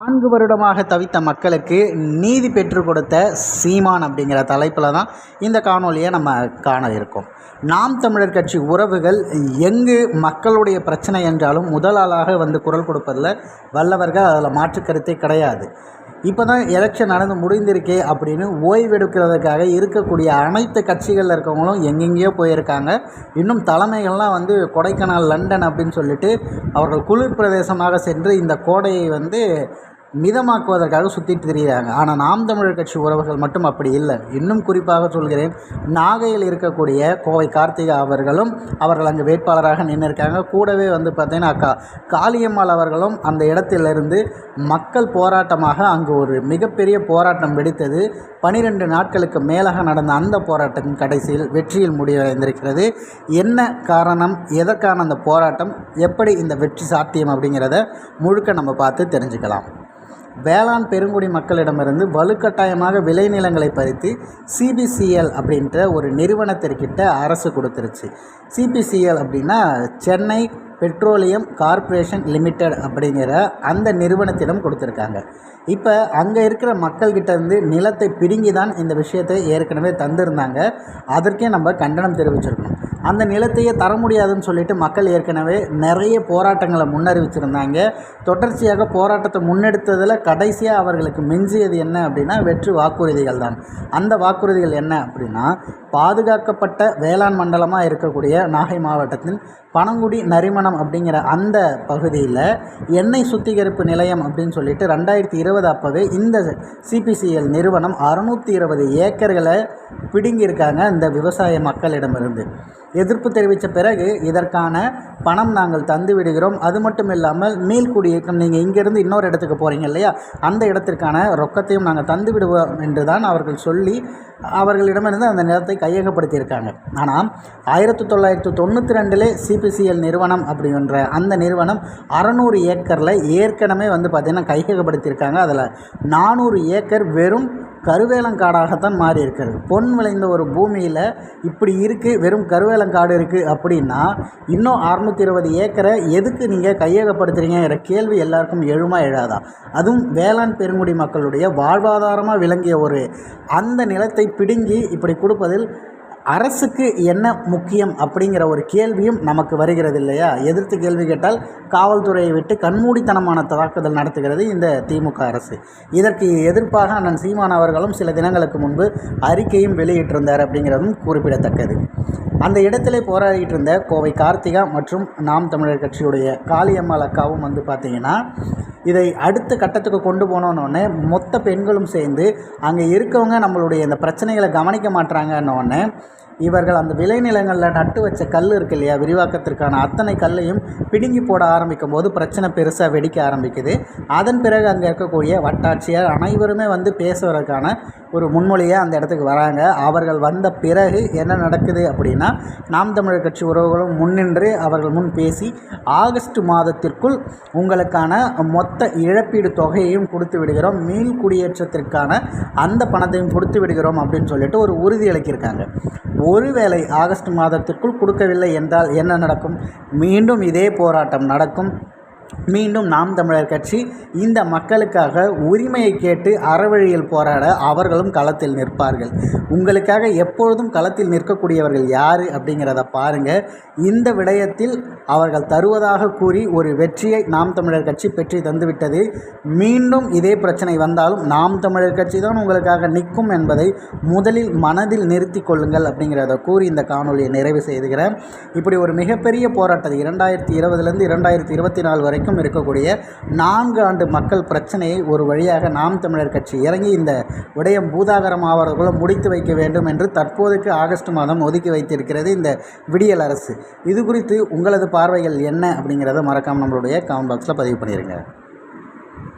நான்கு வருடமாக தவித்த மக்களுக்கு நீதி பெற்றுக் கொடுத்த சீமான் அப்படிங்கிற தலைப்பில் தான் இந்த காணொலியை நம்ம காண இருக்கோம். நாம் தமிழர் கட்சி உறவுகள் எங்கு மக்களுடைய பிரச்சனை என்றாலும் முதல் ஆளாக வந்து குரல் கொடுப்பதில் வல்லவர்கள் அதில் மாற்று கருத்தே கிடையாது. இப்போ தான் எலெக்ஷன் நடந்து முடிந்திருக்கே அப்படின்னு ஓய்வெடுக்கிறதுக்காக இருக்கக்கூடிய அனைத்து கட்சிகளில் இருக்கவங்களும் எங்கெங்கேயோ போயிருக்காங்க. இன்னும் தலைமைகள்லாம் வந்து கொடைக்கானல் லண்டன் அப்படின்னு சொல்லிட்டு அவர்கள் குளிர் பிரதேசமாக சென்று இந்த கோடையை வந்து மிதமாக்குவதற்காக சுற்றிட்டு திரிகிறாங்க. ஆனால் நாம் தமிழர் கட்சி உறவுகள் மட்டும் அப்படி இல்லை. இன்னும் குறிப்பாக சொல்கிறேன் நாகையில் இருக்கக்கூடிய கோவை கார்த்திகா அவர்களும் அவர்கள் அங்கு வேட்பாளராக நின்று இருக்காங்க கூடவே வந்து பார்த்தீங்கன்னா அக்கா காளியம்மாள் அவர்களும் அந்த இடத்திலிருந்து மக்கள் போராட்டமாக அங்கு ஒரு மிகப்பெரிய போராட்டம் வெடித்தது. பனிரெண்டு நாட்களுக்கு மேலாக நடந்த அந்த போராட்டம் கடைசியில் வெற்றியில் முடிவடைந்திருக்கிறது. என்ன காரணம் எதற்கான அந்த போராட்டம் எப்படி இந்த வெற்றி சாத்தியம் அப்படிங்கிறத முழுக்க நம்ம பார்த்து தெரிஞ்சுக்கலாம். வேளாண் பெருங்குடி மக்களிடமிருந்து வலுக்கட்டாயமாக விளைநிலங்களை பறித்து சிபிசிஎல் அப்படின்ற ஒரு நிறுவனத்திற்கிட்ட அரசு கொடுத்துருச்சு. சிபிசிஎல் அப்படின்னா சென்னை பெட்ரோலியம் கார்ப்பரேஷன் லிமிடெட் அப்படிங்கிற அந்த நிறுவனத்திடம் கொடுத்துருக்காங்க. இப்போ அங்கே இருக்கிற மக்கள்கிட்ட இருந்து நிலத்தை பிடுங்கி தான் இந்த விஷயத்தை ஏற்கனவே தந்திருந்தாங்க. அதற்கே நம்ம கண்டனம் தெரிவிச்சிருக்கணும். அந்த நிலத்தையே தர முடியாதுன்னு சொல்லிட்டு மக்கள் ஏற்கனவே நிறைய போராட்டங்களை முன்னறிவிச்சிருந்தாங்க. தொடர்ச்சியாக போராட்டத்தை முன்னெடுத்ததில் கடைசியாக அவர்களுக்கு மிஞ்சியது என்ன அப்படின்னா வெற்று வாக்குறுதிகள் தான். அந்த வாக்குறுதிகள் என்ன அப்படின்னா பாதுகாக்கப்பட்ட வேளாண் மண்டலமாக இருக்கக்கூடிய நாகை மாவட்டத்தில் பனங்குடி நரிமணம் அப்படிங்கிற அந்த பகுதியில் எண்ணெய் சுத்திகரிப்பு நிலையம் அப்படின்னு சொல்லிட்டு ரெண்டாயிரத்தி இருபது அப்போவே இந்த சிபிசிஎல் நிறுவனம் அறுநூற்றி இருபது ஏக்கர்களை பிடுங்கியிருக்காங்க இந்த விவசாய மக்களிடமிருந்து. எதிர்ப்பு தெரிவித்த பிறகு இதற்கான பணம் நாங்கள் தந்து விடுகிறோம். அது மட்டும் இல்லாமல் மீள்குடியேற்றம் நீங்கள் இங்கேருந்து இன்னொரு இடத்துக்கு போகிறீங்க இல்லையா? அந்த இடத்திற்கான ரொக்கத்தையும் நாங்கள் தந்து விடுவோம் என்று தான் அவர்கள் சொல்லி அவர்களிடமிருந்து அந்த நிலத்தை கையகப்படுத்தியிருக்காங்க. ஆனால் ஆயிரத்தி தொள்ளாயிரத்தி தொண்ணூற்றி ரெண்டிலே சிபிசிஎல் நிறுவனம் அப்படின்ற அந்த நிறுவனம் அறநூறு ஏக்கரில் ஏற்கனவே வந்து பார்த்திங்கன்னா கையகப்படுத்தியிருக்காங்க. அதில் நானூறு ஏக்கர் வெறும் கருவேலங்காடாகத்தான் மாறி இருக்கிறது பொன் விளைந்த ஒரு பூமியில் இப்படி இருக்குது வெறும் கருவேல கருவேலங்காடு இருக்குது அப்படின்னா இன்னும் அறநூற்றி இருபது ஏக்கரை எதுக்கு நீங்கள் கையகப்படுத்துகிறீங்கிற கேள்வி எல்லாருக்கும் எழுமா எழாதா? அதுவும் வேளாண் பெருங்குடி மக்களுடைய வாழ்வாதாரமாக விளங்கிய ஒரு அந்த நிலத்தை பிடுங்கி இப்படி கொடுப்பதில் அரசுக்கு என்ன முக்கியம் அப்படிங்கிற ஒரு கேள்வியும் நமக்கு வருகிறது இல்லையா எதிர்த்து கேள்வி கேட்டால் காவல்துறையை விட்டு கண்மூடித்தனமான தாக்குதல் நடத்துகிறது இந்த திமுக அரசு. இதற்கு எதிர்ப்பாக அண்ணன் சீமான் அவர்களும் சில தினங்களுக்கு முன்பு அறிக்கையும் வெளியிட்டிருந்தார் அப்படிங்கிறதும் குறிப்பிடத்தக்கது. அந்த இடத்திலே போராடிட்டு இருந்த கோவை கார்த்திகா மற்றும் நாம் தமிழர் கட்சியுடைய காளியம்மாள் அக்காவும் வந்து பார்த்திங்கன்னா இதை அடுத்த கட்டத்துக்கு கொண்டு போனோன்னொன்னே மொத்த பெண்களும் சேர்ந்து அங்கே இருக்கவங்க நம்மளுடைய இந்த பிரச்சனைகளை கவனிக்க மாட்டாங்கன்னொன்னே இவர்கள் அந்த விளைநிலங்களில் நட்டு வச்ச கல் இருக்கு இல்லையா விரிவாக்கத்திற்கான அத்தனை கல்லையும் பிடுங்கி போட ஆரம்பிக்கும் போது பிரச்சனை பெருசாக வெடிக்க ஆரம்பிக்குது. அதன் பிறகு அங்கே இருக்கக்கூடிய வட்டாட்சியர் அனைவருமே வந்து பேசுவதற்கான ஒரு முன்மொழியாக அந்த இடத்துக்கு வராங்க. அவர்கள் வந்த பிறகு என்ன நடக்குது அப்படின்னா நாம் தமிழர் கட்சி உறவுகளும் முன்னின்று அவர்கள் முன் பேசி ஆகஸ்ட் மாதத்திற்குள் உங்களுக்கான மொத்த இழப்பீடு தொகையையும் கொடுத்து விடுகிறோம். மீள் குடியேற்றத்திற்கான அந்த பணத்தையும் கொடுத்து விடுகிறோம் அப்படின்னு சொல்லிட்டு ஒரு உறுதி அளிக்கியிருக்காங்க ஒருவேளை ஆகஸ்ட் மாதத்திற்குள் கொடுக்கவில்லை என்றால் என்ன நடக்கும்? மீண்டும் இதே போராட்டம் நடக்கும். மீண்டும் நாம் தமிழர் கட்சி இந்த மக்களுக்காக உரிமையை கேட்டு அறவழியில் போராட அவர்களும் களத்தில் நிற்பார்கள். உங்களுக்காக எப்பொழுதும் களத்தில் நிற்கக்கூடியவர்கள் யார் அப்படிங்கிறத பாருங்கள் இந்த விடயத்தில் அவர்கள் தருவதாக கூறி ஒரு வெற்றியை நாம் தமிழர் கட்சி பெற்று தந்துவிட்டது. மீண்டும் இதே பிரச்சனை வந்தாலும் நாம் தமிழர் கட்சி தான் உங்களுக்காக நிற்கும் என்பதை முதலில் மனதில் நிறுத்தி கொள்ளுங்கள் அப்படிங்கிறத கூறி இந்த காணொலியை நிறைவு செய்துகிறேன். இப்படி ஒரு மிகப்பெரிய போராட்டத்தை இரண்டாயிரத்தி இருபதுலேருந்து இரண்டாயிரத்தி இருபத்தி நாலு வரை வரைக்கும் இருக்கக்கூடிய நான்கு ஆண்டு மக்கள் பிரச்சனையை ஒரு வழியாக நாம் தமிழர் கட்சி இறங்கி இந்த விடயம் பூதாகரம் ஆவறதுக்குள்ள முடித்து வைக்க வேண்டும் என்று தற்போதைக்கு ஆகஸ்ட் மாதம் ஒதுக்கி வைத்திருக்கிறது இந்த விடியல் அரசு. இது குறித்து உங்களது பார்வைகள் என்ன அப்படிங்கிறத மறக்காமல் நம்மளுடைய கமெண்ட் பாக்ஸில் பதிவு பண்ணிடுங்க